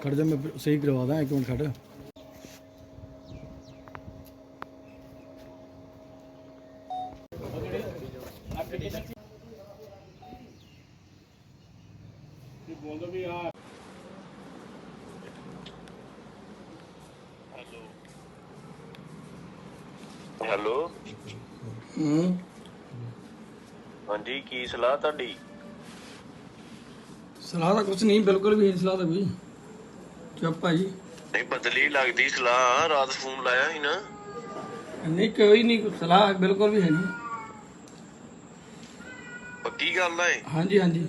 ਖੜ ਜਾ ਮੈਂ ਸਹੀ ਕਰਵਾ ਦਾਂ ਇੱਕ ਮਿੰਟ ਖੜ। ਹੈਲੋ। ਹੂੰ। ਹਾਂਜੀ ਕੀ ਸਲਾਹ ਤੁਹਾਡੀ? ਸਲਾਹ ਤਾਂ ਕੁਝ ਨਹੀਂ ਬਿਲਕੁਲ ਵੀ ਨਹੀਂ ਸਲਾਹ ਤਾਂ ਕੋਈ। ਚੁੱਪ ਭਾਜੀ ਨਹੀਂ ਬਦਲੀ ਲੱਗਦੀ ਸਲਾਹ ਰਾਤ ਫੋਨ ਲਾਇਆ ਸੀ ਨਾ। ਨਹੀਂ ਕੋਈ ਨਹੀਂ ਸਲਾਹ ਬਿਲਕੁਲ ਵੀ ਹੈ ਨਹੀਂ। ਪੱਕੀ ਗੱਲ ਇਹ? ਹਾਂਜੀ ਹਾਂਜੀ।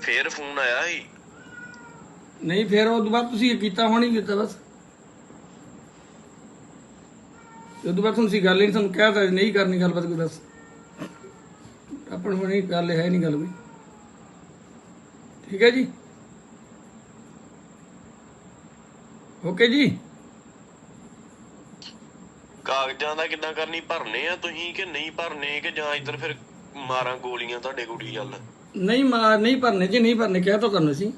ਫੇਰ ਫੋਨ ਆਇਆ ਸੀ? ਨਹੀਂ ਫਿਰ ਉਹ ਤੋਂ ਬਾਅਦ ਤੁਸੀਂ ਕੀਤਾ ਹੋਣੀ ਕੀਤਾ ਬਸ। ਉਹ ਤੋਂ ਬਾਅਦ ਤੁਹਾਨੂੰ ਸੀ ਗੱਲ ਹੀ ਨਹੀਂ ਤੁਹਾਨੂੰ ਕਹਿ ਤਾ ਨਹੀਂ ਕਰਨੀ ਗੱਲਬਾਤ ਕੋਈ ਬਸ। ਆਪਣ ਹੋਣੀ ਗੱਲ ਹੈ ਨਹੀਂ ਗੱਲ ਕੋਈ। ਠੀਕ ਹੈ ਜੀ? ਓਕੇ ਜੀ? ਕਾਗਜ਼ਾਂ ਦਾ ਕਿੱਦਾਂ ਕਰਨੀ? ਭਰਨੇ ਆ ਤੁਸੀਂ ਕਿ ਨਹੀਂ ਭਰਨੇ ਕਿ ਜਾਂ ਇੱਧਰ ਫਿਰ ਮਾਰਾਂ ਗੋਲੀਆਂ ਤੁਹਾਡੇ ਕੁੜੀ ਵੱਲ ਨਹੀਂ ਮਾ ਨਹੀਂ ਭਰਨੇ ਜੀ ਨਹੀਂ ਭਰਨੇ ਕਹਿ ਤਾ ਤੁਹਾਨੂੰ ਸੀ।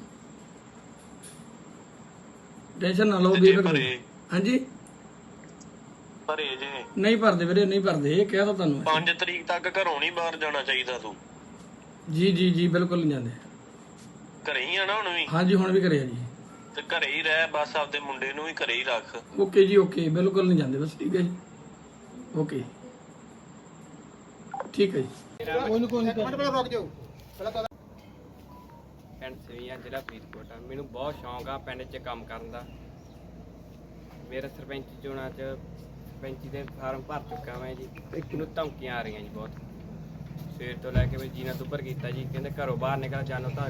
ਟੈਨਸ਼ਨ ਨਾ ਲਓ ਤੇ ਵੀ ਜੇ ਭਰੇ? ਹਾਂਜੀ? ਭਰੇ ਜੇ। ਨਹੀਂ ਭਰਦੇ ਵੀਰੇ ਨਹੀਂ ਭਰਦੇ ਇਹ ਕਹਿ ਤਾ ਤੁਹਾਨੂੰ 5 ਤਰੀਕ ਤੱਕ ਘਰੋਂ ਨਹੀਂ ਬਾਹਰ ਜਾਣਾ ਚਾਹੀਦਾ ਤੂੰ? ਜੀ ਜੀ ਜੀ ਬਿਲਕੁਲ ਨਹੀਂ ਜਾਂਦੇ। ਘਰੇ ਹੀ ਆ ਨਾ ਹੁਣ ਵੀ? ਹਾਂਜੀ ਹੁਣ ਵੀ ਕਰਿਆ ਜੀ। ਤੇ ਘਰੇ ਹੀ ਰਹਿ ਬਸ ਆਪਦੇ ਮੁੰਡੇ ਨੂੰ ਵੀ ਘਰੇ ਹੀ ਰੱਖ। ਓਕੇ ਜੀ ਓਕੇ। ਬਿਲਕੁਲ ਨਹੀਂ ਜਾਂਦੇ ਬਸ ਠੀਕ ਹੈ ਜੀ। ਓਕੇ। ਠੀਕ ਹੈ ਜੀ। ਪਿੰਡ ਸਵੀਆ ਜ਼ਿਲ੍ਹਾ ਫਰੀਦਕੋਟ ਆ। ਮੈਨੂੰ ਬਹੁਤ ਸ਼ੌਂਕ ਆ ਪਿੰਡ 'ਚ ਕੰਮ ਕਰਨ ਦਾ। ਮੇਰਾ ਸਰਪੰਚ ਚੋਣਾਂ 'ਚ ਸਰਪੰਚੀ ਦੇ ਫਾਰਮ ਭਰ ਚੁੱਕਾ ਮੈਂ ਜੀ। ਮੈਨੂੰ ਧਮਕੀਆਂ ਆ ਰਹੀਆਂ ਜੀ ਬਹੁਤ। ਸਵੇਰ ਤੋਂ ਲੈ ਕੇ ਮੈਂ ਜੀਣਾ ਦੁੱਪਰ ਕੀਤਾ ਜੀ। ਕਹਿੰਦੇ ਘਰੋਂ ਬਾਹਰ ਨਿਕਲ ਜਾਨੋ ਤਾਂ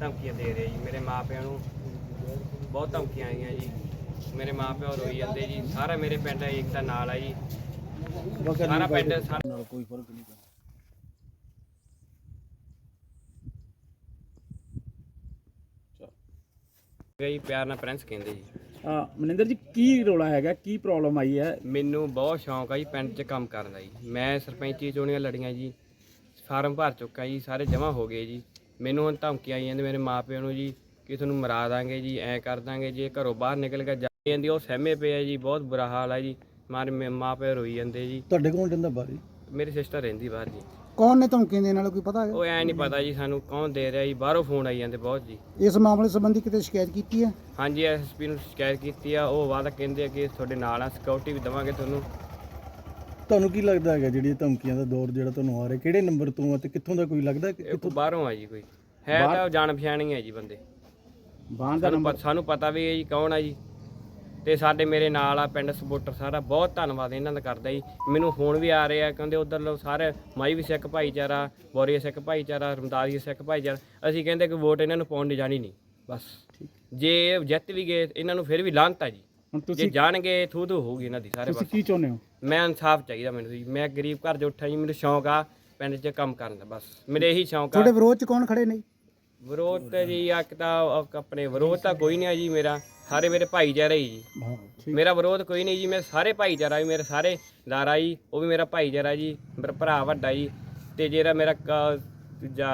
ਧਮਕੀਆਂ ਦੇ ਰਹੇ ਜੀ। ਮੇਰੇ ਮਾਪਿਆਂ ਨੂੰ ਬਹੁਤ ਧਮਕੀਆਂ ਆਈਆਂ ਜੀ। ਮੇਰੇ ਮਾਪਿਓ ਰੋਈ ਜਾਂਦੇ ਜੀ। ਸਾਰਾ ਮੇਰੇ ਪਿੰਡ ਏਕਤਾ ਨਾਲ ਆ ਜੀ। ਸਾਰਾ ਪਿੰਡ ਨਾਲ ਕੋਈ ਫ਼ਰਕ ਨਹੀਂ ਪੈਂਦਾ। ਜੀ ਪਿਆਰ ਨਾਲ ਪ੍ਰਿੰਸ ਕਹਿੰਦੇ ਜੀ। ਆ ਮਨਿੰਦਰ ਜੀ ਕੀ ਰੋਲਾ ਹੈਗਾ? ਕੀ ਪ੍ਰੋਬਲਮ ਆਈ ਹੈ? ਮੈਨੂੰ ਬਹੁਤ ਸ਼ੌਂਕ ਆ ਜੀ ਪਿੰਡ 'ਚ ਕੰਮ ਕਰਨ ਦਾ ਜੀ। ਮੈਂ ਸਰਪੰਚੀ ਚੋਣੀਆਂ ਲੜੀਆਂ ਜੀ। ਫਾਰਮ ਭਰ ਚੁੱਕਾ ਜੀ। ਸਾਰੇ ਜਮ੍ਹਾਂ ਹੋ ਗਏ ਜੀ। ਮੈਨੂੰ ਹੁਣ ਧਮਕੀਆਂ ਆਈ ਜਾਂਦੇ ਮੇਰੇ ਮਾਪਿਆਂ ਨੂੰ ਜੀ ਕਿ ਤੁਹਾਨੂੰ ਮਰਾ ਦਾਂਗੇ ਜੀ ਐ ਕਰ ਦਾਂਗੇ ਜੇ ਘਰੋਂ ਬਾਹਰ ਨਿਕਲ ਕੇ ਜਾ ਜਾਂਦੀ ਉਹ ਸਹਿਮੇ ਪਏ ਆ ਜੀ ਬਹੁਤ ਬੁਰਾ ਹਾਲ ਆ ਜੀ। ਮਾਰੇ ਮੇ- ਮਾਪੇ ਰੋਈ ਜਾਂਦੇ ਜੀ। ਤੁਹਾਡੇ ਕੋਲ ਰਹਿੰਦਾ ਬਾਰੀ ਮੇਰੀ ਸਿਸਟਰ ਰਹਿੰਦੀ ਬਾਹਰ ਜੀ। ਕੌਣ ਨੇ ਧਮਕੀਆਂ ਦੇਣ ਵਾਲਾ ਕੋਈ ਪਤਾ ਹੈ ਉਹ ਐ ਨਹੀਂ ਪਤਾ ਜੀ ਸਾਨੂੰ ਕੌਣ ਦੇ ਰਿਹਾ ਜੀ ਬਾਹਰੋਂ ਫੋਨ ਆਈ ਜਾਂਦੇ ਬਹੁਤ ਜੀ। ਇਸ ਮਾਮਲੇ ਸੰਬੰਧੀ ਕਿਤੇ ਸ਼ਿਕਾਇਤ ਕੀਤੀ ਹੈ? ਹਾਂਜੀ ਐਸਪੀ ਨੂੰ ਸ਼ਿਕਾਇਤ ਕੀਤੀ ਆ ਉਹ ਵਾਅਦਾ ਕਹਿੰਦੇ ਆ ਕਿ ਤੁਹਾਡੇ ਨਾਲ ਆ ਸਿਕਿਉਰਿਟੀ ਵੀ ਦੇਵਾਂਗੇ ਤੁਹਾਨੂੰ। ਤੁਹਾਨੂੰ ਕੀ ਲੱਗਦਾ ਹੈਗਾ ਜਿਹੜੀ ਇਹ ਧਮਕੀਆਂ ਦਾ ਦੌਰ ਜਿਹੜਾ ਤੁਹਾਨੂੰ ਆ ਰਿਹਾ? ਕਿਹੜੇ ਨੰਬਰ ਤੋਂ ਆ ਤੇ ਕਿੱਥੋਂ ਦਾ ਕੋਈ ਲੱਗਦਾ ਕਿ ਇਹ ਬਾਹਰੋਂ ਆ ਜੀ ਕੋਈ। ਹੈ ਤਾਂ ਜਾਣ ਪਛਾਣੀ ਹੈ ਜੀ ਬੰਦੇ। ਬਾਹਰ ਦਾ ਸਾਨੂੰ ਪਤਾ ਸਾਨੂੰ ਪਤਾ ਵੀ ਇਹ ਜੀ ਕੌਣ ਆ ਜੀ। ਤੇ ਸਾਡੇ ਮੇਰੇ ਨਾਲ ਆ ਪਿੰਡ ਸਪੋਰਟਰ ਸਾਰਾ ਬਹੁਤ ਧੰਨਵਾਦ ਇਹਨਾਂ ਦਾ ਕਰਦਾ ਜੀ। ਮੈਨੂੰ ਫੋਨ ਵੀ ਆ ਰਹੇ ਕਹਿੰਦੇ ਉਧਰ ਲੋ ਸਾਰੇ ਮਾਈ ਵੀ ਸਿੱਖ ਭਾਈਚਾਰਾ ਬੋਰੀਆ ਸਿੱਖ ਭਾਈਚਾਰਾ ਰਮਦਾਰੀ ਸਿੱਖ ਭਾਈਚਾਰਾ। ਅਸੀਂ ਕਹਿੰਦੇ ਕਿ ਵੋਟ ਇਹਨਾਂ ਨੂੰ ਪਾਉਣ ਦੀ ਜਾਣੀ ਨਹੀਂ ਬਸ। ਜੇ ਜਿੱਤ ਵੀ ਗਏ ਇਹਨਾਂ ਨੂੰ ਫਿਰ ਵੀ ਲਾਂਤ ਆ ਜੀ। ਹੁਣ ਜੇ ਤੁਸੀਂ ਜਾਣਗੇ ਥੂ ਥੂ ਹੋਊਗੀ ਇਹਨਾਂ ਦੀ ਸਾਰੇ ਤੁਸੀਂ ਕੀ ਚਾਹੁੰਦੇ ਹੋ? ਮੈਂ ਇਨਸਾਫ ਚਾਹੀਦਾ ਮੈਨੂੰ ਜੀ। ਮੈਂ ਗਰੀਬ ਘਰ 'ਚ ਉੱਠਾ ਜੀ ਮੈਨੂੰ ਸ਼ੌਂਕ ਆ ਪਿੰਡ 'ਚ ਕੰਮ ਕਰਨ ਦਾ ਬਸ। ਮੇਰੇ ਇਹੀ ਸ਼ੌਂਕ ਆ। ਤੁਹਾਡੇ ਵਿਰੋਧ ਚ ਕੌਣ ਖੜੇ ਨੇ ਵਿਰੋਧ ਤੇ ਜੀ ਇੱਕ ਤਾਂ ਉਹ ਆਪਣੇ ਵਿਰੋਧ ਤਾਂ ਕੋਈ ਨਹੀਂ ਆ ਜੀ ਮੇਰਾ। ਸਾਰੇ ਮੇਰੇ ਭਾਈਚਾਰਾ ਹੀ ਜੀ। ਮੇਰਾ ਵਿਰੋਧ ਕੋਈ ਨਹੀਂ ਜੀ ਮੈਂ ਸਾਰੇ ਭਾਈਚਾਰਾ ਵੀ ਮੇਰੇ ਸਾਰੇ ਦਾਰਾ ਜੀ ਉਹ ਵੀ ਮੇਰਾ ਭਾਈਚਾਰਾ ਜੀ ਮੇਰਾ ਭਰਾ ਵੱਡਾ ਜੀ ਤੇ ਜਿਹੜਾ ਮੇਰਾ ਕ- ਦੂਜਾ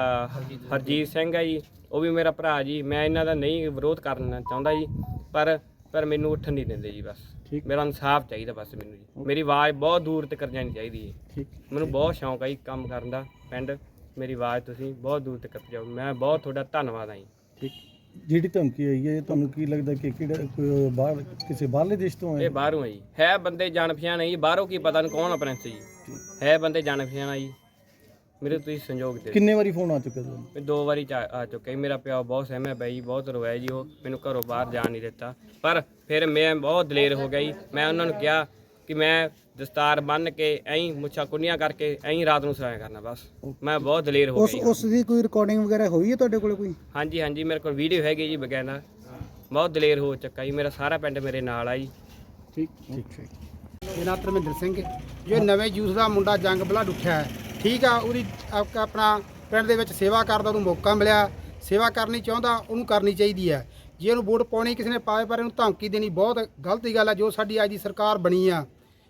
ਹਰਜੀਤ ਸਿੰਘ ਹੈ ਜੀ ਉਹ ਵੀ ਮੇਰਾ ਭਰਾ ਜੀ। ਮੈਂ ਇਹਨਾਂ ਦਾ ਨਹੀਂ ਵਿਰੋਧ ਕਰਨਾ ਚਾਹੁੰਦਾ ਜੀ ਪਰ ਪਰ ਮੈਨੂੰ ਉੱਠਣ ਨਹੀਂ ਦਿੰਦੇ ਜੀ ਬਸ। ਠੀਕ। ਮੇਰਾ ਇਨਸਾਫ ਚਾਹੀਦਾ ਬਸ ਮੈਨੂੰ ਜੀ। ਮੇਰੀ ਆਵਾਜ਼ ਬਹੁਤ ਦੂਰ ਤੱਕ ਜਾਣੀ ਚਾਹੀਦੀ ਹੈ। ਠੀਕ। ਮੈਨੂੰ ਬਹੁਤ ਸ਼ੌਂਕ ਆ ਜੀ ਕੰਮ ਕਰਨ ਦਾ। ਪਿੰਡ ਮੇਰੀ ਆਵਾਜ਼ ਤੁਸੀਂ ਬਹੁਤ ਦੂਰ ਤੱਕ ਪਹੁੰਚਾਓ। ਮੈਂ ਬਹੁਤ ਤੁਹਾਡਾ ਧੰਨਵਾਦ ਆ ਜੀ। ਠੀਕ। ਜਿਹੜੀ ਧਮਕੀ ਆਈ ਹੈ ਇਹ ਤੁਹਾਨੂੰ ਕੀ ਲੱਗਦਾ ਕਿ ਕਿਹੜਾ ਕੋਈ ਬਾਹਰ ਕਿਸੇ ਬਾਹਰਲੇ ਦੇਸ਼ ਤੋਂ ਇਹ ਆਇਆ ਬਾਹਰੋਂ ਆ ਜੀ। ਹੈ ਬੰਦੇ ਜਾਣ ਪਛਾਣ ਹੈ ਜੀ। ਬਾਹਰੋਂ ਕੀ ਪਤਾ ਨੂੰ ਕੌਣ ਆ ਪ੍ਰਿੰਸ ਜੀ। ਹੈ ਬੰਦੇ ਜਾਣ ਪਛਾਣ ਆ ਜੀ। ਮੇਰੇ ਤੁਸੀਂ ਸੰਯੋਗ ਦੇ। ਕਿੰਨੇ ਵਾਰੀ ਫੋਨ ਆ ਚੁੱਕਾ ਤੁਹਾਨੂੰ? ਮੈਂ ਦੋ ਵਾਰੀ ਚਾ- ਆ ਚੁੱਕਾ ਜੀ। ਮੇਰਾ ਪਿਓ ਬਹੁਤ ਸਹਿਮਿਆ ਪਿਆ ਜੀ ਬਹੁਤ ਰੋਇਆ ਜੀ ਉਹ। ਮੈਨੂੰ ਘਰੋਂ ਬਾਹਰ ਜਾਣ ਨਹੀਂ ਦਿੱਤਾ। ਪਰ ਫਿਰ ਮੈਂ ਬਹੁਤ ਦਲੇਰ ਹੋ ਗਿਆ ਜੀ। ਮੈਂ ਉਹਨਾਂ ਨੂੰ ਕਿਹਾ ਕਿ ਮੈਂ ਦਸਤਾਰ ਬੰਨ੍ਹ ਕੇ ਐਂ ਮੁੱਛਾਂ ਕੁੰਨੀਆਂ ਕਰਕੇ ਐਂ ਰਾਤ ਨੂੰ ਸੋਇਆ ਕਰਨਾ ਬਸ। ਮੈਂ ਬਹੁਤ ਦਲੇਰ ਹੋ ਉਸ ਗਿਆ ਜੀ। ਉਸ ਦੀ ਕੋਈ ਰਿਕਾਰਡਿੰਗ ਵਗੈਰਾ ਹੋਈ ਹੈ ਤੁਹਾਡੇ ਕੋਲ ਕੋਈ? ਹਾਂਜੀ ਹਾਂਜੀ ਮੇਰੇ ਕੋਲ ਵੀਡੀਓ ਹੈਗੀ ਜੀ ਬਗੈਨਾ ਬਹੁਤ ਦਲੇਰ ਹੋ ਚੱਕਾ ਜੀ। ਮੇਰਾ ਸਾਰਾ ਪਿੰਡ ਮੇਰੇ ਨਾਲ ਆ ਜੀ। ਠੀਕ ਮੇਰਾ ਧਰਮਿੰਦਰ ਸਿੰਘ ਜੋ ਨਵੇਂ ਯੂਥ ਦਾ ਮੁੰਡਾ ਜੰਗ ਬਲੱਡ ਉੱਠਿਆ ਹੈ। ਠੀਕ ਆ ਉਹਦੀ ਆਪ- ਆਪਣਾ ਪਿੰਡ ਦੇ ਵਿੱਚ ਸੇਵਾ ਕਰਨ ਦਾ ਉਹਨੂੰ ਮੌਕਾ ਮਿਲਿਆ। ਸੇਵਾ ਕਰਨੀ ਚਾਹੁੰਦਾ ਉਹਨੂੰ ਕਰਨੀ ਚਾਹੀਦੀ ਹੈ। ਜੇ ਉਹਨੂੰ ਵੋਟ ਪਾਉਣੀ ਕਿਸੇ ਨੇ ਪਾਏ ਪਰ ਇਹਨੂੰ ਧਮਕੀ ਦੇਣੀ ਬਹੁਤ ਗਲਤੀ ਗੱਲ ਹੈ ਜੋ ਸਾਡੀ ਅੱਜ ਦੀ ਸਰਕਾਰ ਬਣੀ ਆ।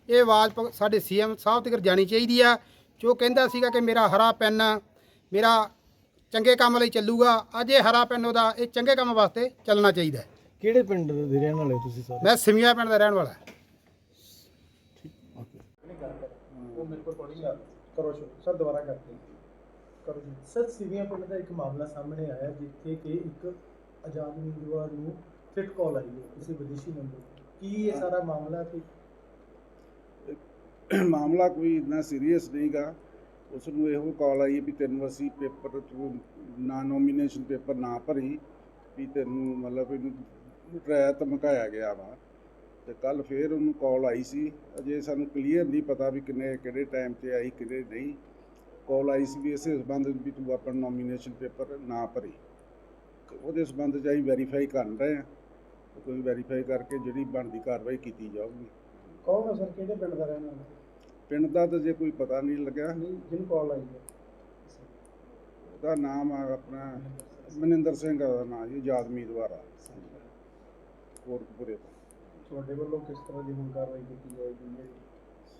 ਇਹ ਆਵਾਜ਼ ਪ- ਸਾਡੇ ਸੀਐਮ ਸਾਹਿਬ ਤੱਕ ਜਾਣੀ ਚਾਹੀਦੀ ਆ ਜੋ ਕਹਿੰਦਾ ਸੀਗਾ ਕਿ ਮੇਰਾ ਹਰਾ ਪੈਨ ਮੇਰਾ ਚੰਗੇ ਕੰਮ ਲਈ ਚੱਲੂਗਾ ਅੱਜ ਇਹ ਹਰਾ ਪਿੰਡ ਉਹਦਾ ਇਹ ਚੰਗੇ ਕੰਮ ਵਾਸਤੇ ਚੱਲਣਾ ਚਾਹੀਦਾ ਹੈ। ਕਿਹੜੇ ਪਿੰਡ ਦੇ ਰਹਿਣ ਵਾਲੇ ਹੋ ਤੁਸੀਂ ਸਾਰੇ? ਮੈਂ ਸਿਮੀਆ ਪਿੰਡ ਦਾ ਰਹਿਣ ਵਾਲਾ। ਕਰੋ ਸ਼ੁਰੂ। ਸਰ ਦੁਬਾਰਾ ਕਰਦੇ ਹਾਂ। ਕਰੋ ਜੀ ਸਰ ਸਿਵੀਆਂ ਪਿੰਡ ਦਾ ਇੱਕ ਮਾਮਲਾ ਸਾਹਮਣੇ ਆਇਆ ਜਿੱਥੇ ਕਿ ਇੱਕ ਆਜ਼ਾਦ ਉਮੀਦਵਾਰ ਨੂੰ ਫਿਟ ਕਾਲ ਆਈ ਹੈ ਕਿਸੇ ਵਿਦੇਸ਼ੀ ਨੰਬਰ ਤੋਂ ਕੀ ਇਹ ਸਾਰਾ ਮਾਮਲਾ ਕਿ ਮਾਮਲਾ ਕੋਈ ਇੰਨਾ ਸੀਰੀਅਸ ਨਹੀਂਗਾ ਉਸ ਨੂੰ ਇਹੋ ਕਾਲ ਆਈ ਵੀ ਤੈਨੂੰ ਅਸੀਂ ਪੇਪਰ ਤੂੰ ਨਾ ਨੋਮੀਨੇਸ਼ਨ ਪੇਪਰ ਨਾ ਭਰੀ ਵੀ ਤੈਨੂੰ ਮਤਲਬ ਇਹਨੂੰ ਡਰਾਇਆ ਧਮਕਾਇਆ ਗਿਆ ਵਾ। ਤੇ ਕੱਲ ਫੇਰ ਉਹਨੂੰ ਕਾਲ ਆਈ ਸੀ। ਅਜੇ ਸਾਨੂੰ ਕਲੀਅਰ ਨਹੀਂ ਪਤਾ ਵੀ ਕਿੰਨੇ ਕਿਹੜੇ ਟਾਈਮ ਤੇ ਆਈ ਕਿਹੜੇ ਨਹੀਂ। ਕਾਲ ਆਈ ਸੀ ਵੀ ਇਸੇ ਸੰਬੰਧ ਵਿੱਚ ਵੀ ਤੂੰ ਆਪਣਾ ਨੋਮੀਨੇਸ਼ਨ ਪੇਪਰ ਨਾ ਭਰੀ। ਉਹਦੇ ਸੰਬੰਧ 'ਚ ਅਸੀਂ ਵੈਰੀਫਾਈ ਕਰ ਰਹੇ ਹਾਂ। ਕੋਈ ਵੈਰੀਫਾਈ ਕਰਕੇ ਜਿਹੜੀ ਬਣਦੀ ਕਾਰਵਾਈ ਕੀਤੀ ਜਾਊਗੀ। ਕੌਣ ਹੈ ਸਰ? ਕਿਹੜੇ ਪਿੰਡ ਦਾ ਰਹਿਣ ਵਾਲਾ? ਪਿੰਡ ਦਾ ਤਾਂ ਜੇ ਕੋਈ ਪਤਾ ਨਹੀਂ ਲੱਗਿਆ। ਨਹੀਂ ਜਿਹਨੂੰ ਕਾਲ ਆਈ ਹੈ। ਉਹਦਾ ਨਾਮ ਆ ਆਪਣਾ ਮਨਿੰਦਰ ਸਿੰਘ ਆ ਉਹਦਾ ਨਾਮ ਜੀ ਆਜ਼ਾਦ ਉਮੀਦਵਾਰ ਆ ਤੋਂ ਤੁਹਾਡੇ ਵੱਲੋਂ ਕਿਸ ਤਰ੍ਹਾਂ ਦੀ ਹੁਣ ਕਾਰਵਾਈ ਕੀਤੀ ਜਾਏਗੀ?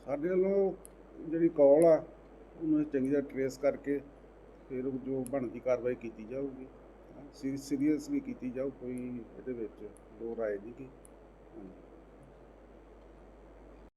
ਸਾਡੇ ਵੱਲੋਂ ਜਿਹੜੀ ਕਾਲ ਆ, ਉਹਨੂੰ ਅਸੀਂ ਚੰਗੀ ਤਰ੍ਹਾਂ ਟਰੇਸ ਕਰਕੇ ਫਿਰ ਉਹ ਜੋ ਬਣਦੀ ਕਾਰਵਾਈ ਕੀਤੀ ਜਾਊਗੀ। ਸੀਰੀਅਸਲੀ ਕੀਤੀ ਜਾਊ, ਕੋਈ ਇਹਦੇ ਵਿੱਚ ਦੋ ਰਾਏ ਨਹੀਂ ਕਿ। ਹਾਂਜੀ।